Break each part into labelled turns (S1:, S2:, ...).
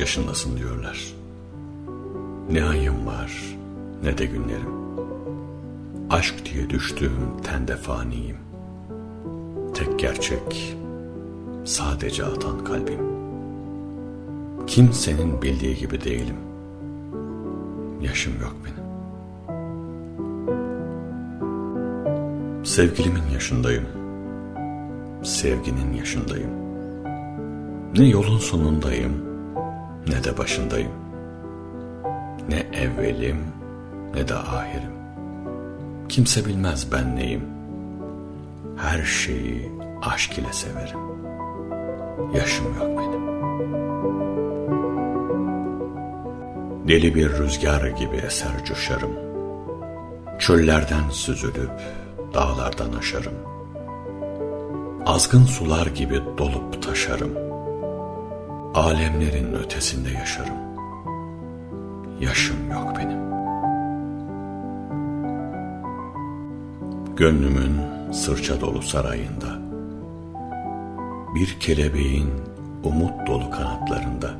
S1: yaşındasın diyorlar. Ne ayım var ne de günlerim. Aşk diye düştüğüm tende faniyim. Tek gerçek sadece atan kalbim. Kimsenin bildiği gibi değilim. Yaşım yok benim. Sevgilimin yaşındayım. Sevginin yaşındayım. Ne yolun sonundayım ne de başındayım. Ne evvelim ne de ahirim. Kimse bilmez ben neyim. Her şeyi aşk ile severim. Yaşım yok benim. Deli bir rüzgar gibi eser coşarım. Çöllerden süzülüp dağlardan aşarım. Azgın sular gibi dolup taşarım. Alemlerin ötesinde yaşarım. Yaşım yok benim. Gönlümün sırça dolu sarayında, bir kelebeğin umut dolu kanatlarında,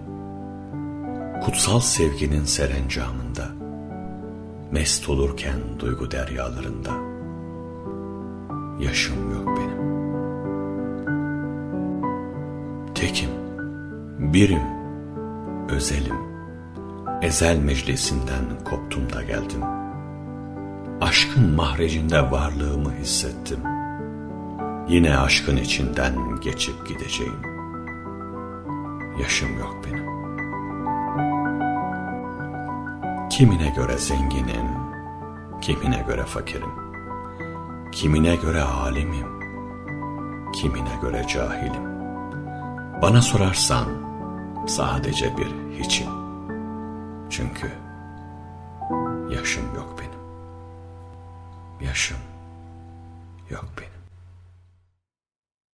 S1: kutsal sevginin serencamında, mest olurken duygu deryalarında, yaşım yok benim. Tekim, birim, özelim, ezel meclisinden koptum da geldim. Aşkın mahrecinde varlığımı hissettim. Yine aşkın içinden geçip gideceğim. Yaşım yok benim. Kimine göre zenginim, kimine göre fakirim. Kimine göre alimim, kimine göre cahilim. Bana sorarsan sadece bir hiçim. Çünkü yaşım yok benim. Yaşım yok benim.